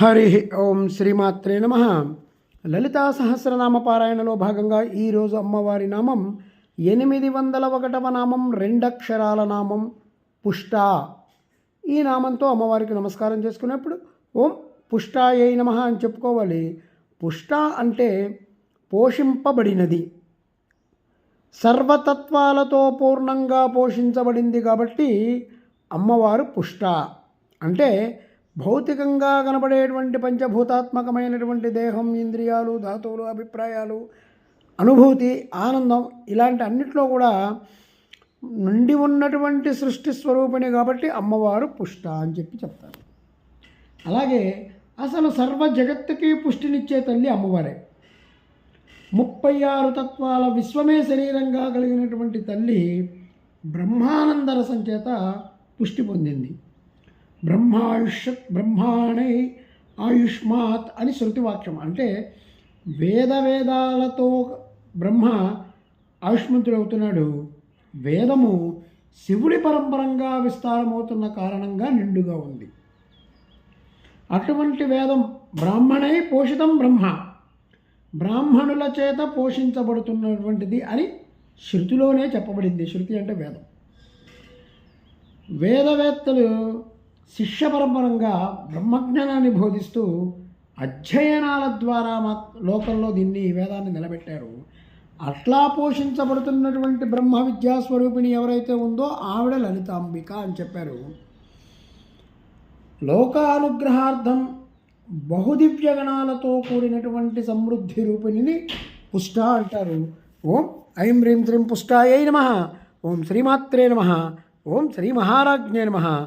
హరి ఓం శ్రీమాత్రే నమ. లలితా సహస్రనామ పారాయణలో భాగంగా ఈరోజు అమ్మవారి నామం ఎనిమిది వందల ఒకటవ నామం రెండక్షరాల నామం పుష్ట. ఈ నామంతో అమ్మవారికి నమస్కారం చేసుకునేప్పుడు ఓం పుష్టాయై నమ అని చెప్పుకోవాలి. పుష్ట అంటే పోషింపబడినది. సర్వతత్వాలతో పూర్ణంగా పోషించబడింది కాబట్టి అమ్మవారు పుష్ట. అంటే భౌతికంగా కనబడేటువంటి పంచభూతాత్మకమైనటువంటి దేహం ఇంద్రియాలు ధాతువులు అభిప్రాయాలు అనుభూతి ఆనందం ఇలాంటి అన్నిట్లో కూడా నుండి ఉన్నటువంటి సృష్టి స్వరూపిణి కాబట్టి అమ్మవారు పుష్ట అని చెప్పి చెప్తారు. అలాగే అసలు సర్వ జగత్తుకి పుష్టినిచ్చే తల్లి అమ్మవారే. ముప్పై ఆరు తత్వాల విశ్వమే శరీరంగా కలిగినటువంటి తల్లి బ్రహ్మానంద రసం చేత పుష్టి పొందింది. బ్రహ్మాయుష్ బ్రహ్మాణై ఆయుష్మాత్ అని శృతివాక్యం. అంటే వేద వేదాలతో బ్రహ్మ ఆయుష్మంతుడవుతున్నాడు. వేదము శివుడి పరంపరంగా విస్తారమవుతున్న కారణంగా నిండుగా ఉంది. అటువంటి వేదం బ్రాహ్మణై పోషితం బ్రహ్మ. బ్రాహ్మణుల చేత పోషించబడుతున్నటువంటిది అని శృతిలోనే చెప్పబడింది. శృతి అంటే వేదం. వేదవేత్తలు శిష్య పరంపరంగా బ్రహ్మజ్ఞానాన్ని బోధిస్తూ అధ్యయనాల ద్వారా మా లోకంలో దీన్ని వేదాన్ని నిలబెట్టారు. అట్లా పోషించబడుతున్నటువంటి బ్రహ్మ విద్యాస్వరూపిణి ఎవరైతే ఉందో ఆవిడ లలితాంబిక అని చెప్పారు. లోకానుగ్రహార్థం బహుదివ్య గణాలతో కూడినటువంటి సమృద్ధి రూపిణిని పుష్ట అంటారు. ఓం ఐం హ్రీం శ్రీం పుష్టాయై నమ. ఓం శ్రీమాత్రే నమ. ఓం శ్రీ మహారాజ్ఞే నమ.